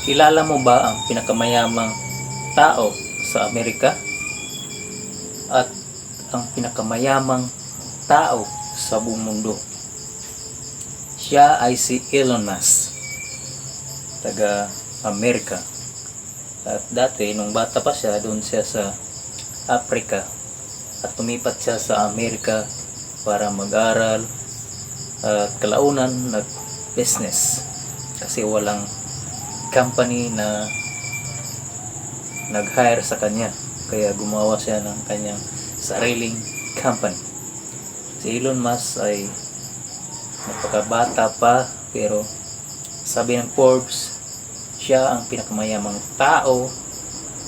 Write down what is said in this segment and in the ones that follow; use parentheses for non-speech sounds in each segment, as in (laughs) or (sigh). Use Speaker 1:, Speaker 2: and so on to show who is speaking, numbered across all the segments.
Speaker 1: Kilala mo ba ang pinakamayamang tao sa Amerika? At ang pinakamayamang tao sa buong mundo? Siya ay si Elon Musk, taga Amerika. At dati, nung bata pa siya, doon siya sa Africa. At tumipat siya sa Amerika para mag-aral. At kalaunan, nag-business. Kasi walang company na nag-hire sa kanya. Kaya gumawa siya ng kanyang sariling company. Si Elon Musk ay napakabata pa pero sabi ng Forbes siya ang pinakamayamang tao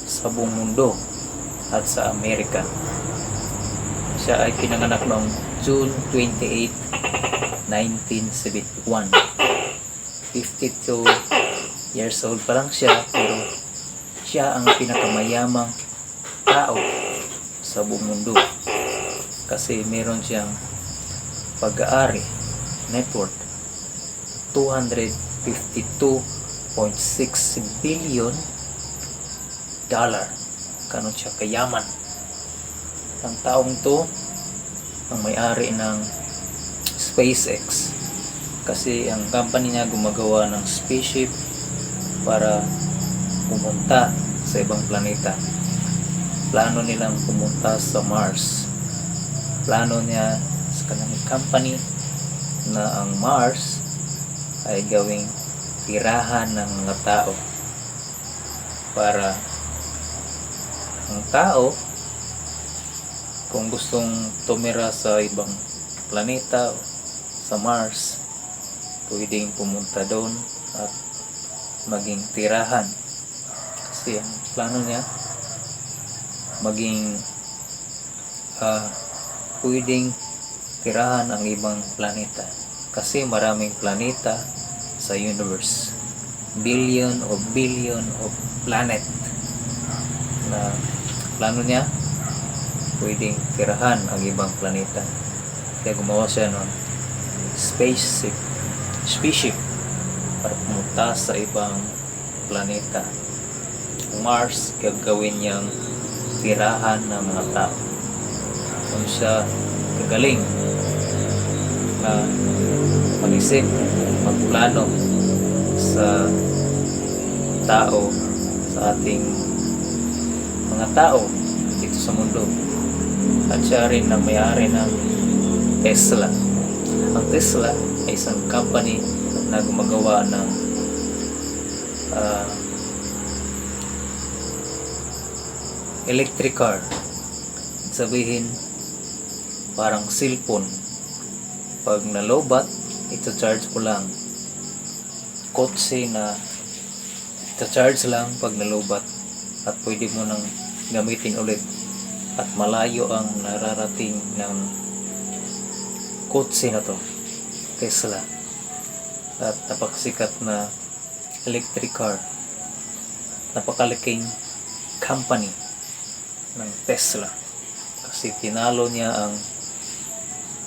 Speaker 1: sa buong mundo at sa Amerika. Siya ay pinanganak noong June 28, 1971. 52 years old pa lang siya pero siya ang pinakamayamang tao sa buong mundo. Kasi meron siyang pag-aari network 252.6 billion dollar. Kanon siya kayaman. Ang taong to ang may-ari ng SpaceX. Kasi ang company niya gumagawa ng spaceship para pumunta sa ibang planeta. Plano nilang pumunta sa Mars. Plano niya sa kanyang company na ang Mars ay gawing tirahan ng mga tao para ang tao kung gustong tumira sa ibang planeta sa Mars pwedeng pumunta doon at maging tirahan. Kasi ang plano niya maging ah, pwedeng tirahan ang ibang planeta. Kasi maraming planeta sa universe. Billion o billion of planet. Na plano niya pwedeng tirahan ang ibang planeta. Kaya gumawa siya ng spaceship. Spaceship para pumunta sa ibang planeta. Mars gagawin niyang tirahan ng mga tao. Kung siya kagaling na mag-isip magplano sa tao sa ating mga tao dito sa mundo. At siya rin ang may-ari ng Tesla ang Tesla ay isang company na gumagawa ng ah, electric car. Sabihin parang cellphone. Pag nalobat ito charge mo lang. Kotse na ito charge lang pag nalobat. At pwede mo nang gamitin ulit. At malayo ang nararating ng kotse na to. Tesla. At napakasikat na electric car. Napakalaking company ng Tesla. Kasi tinalo niya ang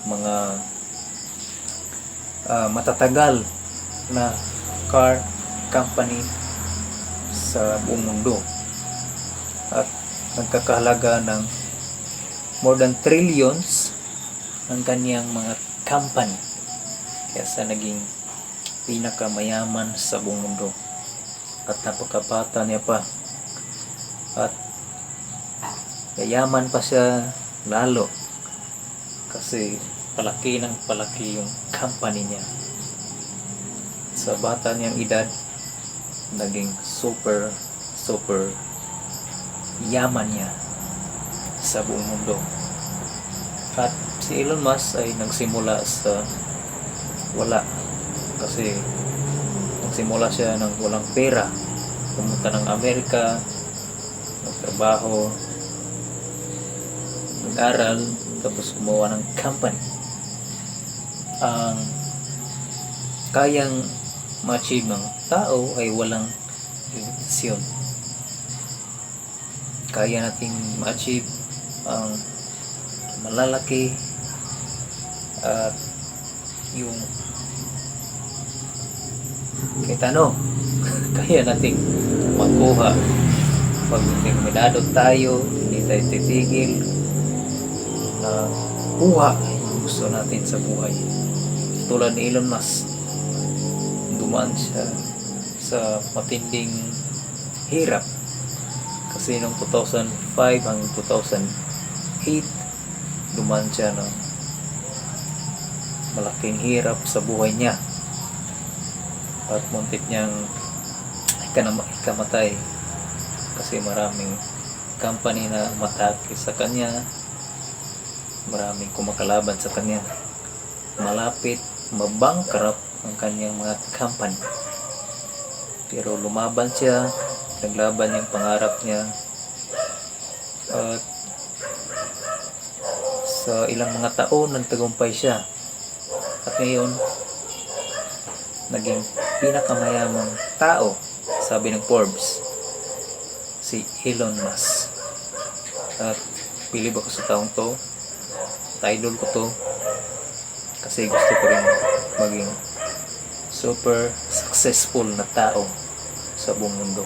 Speaker 1: mga ah, matatagal na car company sa buong mundo. At nagkakahalaga ng more than trillions ang kaniyang mga company kaya sa naging pinakamayaman sa buong mundo. At napakabata niya pa. At yayaman pa siya lalo. Kasi palaki ng palaki yung company niya. Sa bata niyang edad naging super super yaman niya sa buong mundo. At si Elon Musk ay nagsimula sa wala. Kasi nagsimula siya ng walang pera. Pumunta ng Amerika nagtrabaho nag-aral tapos gumawa ng company. Ang kayang ma-achieve ng tao ay walang limitasyon kaya nating ma-achieve ang malalaki at yung kahit ano (laughs) kaya nating makuha. Pag terminado tayo hindi tayo titigil na kuha yung gusto natin sa buhay. Tulad ni Elon Musk dumaan siya sa matinding hirap. Kasi noong 2005 hanggang 2008 dumaan siya ng malaking hirap sa buhay niya. At muntik niyang ikamatay. Kasi maraming company na matake sa kanya. Maraming kumakalaban sa kanya. Malapit mabankrupt ang kanyang mga company. Pero lumaban siya naglaban yung pangarap niya. At sa ilang mga taon nagtagumpay siya at ngayon naging pinakamayamang tao sabi ng Forbes si Elon Musk. At bilib ako sa taong to idol ko to kasi gusto ko rin maging super successful na tao sa buong mundo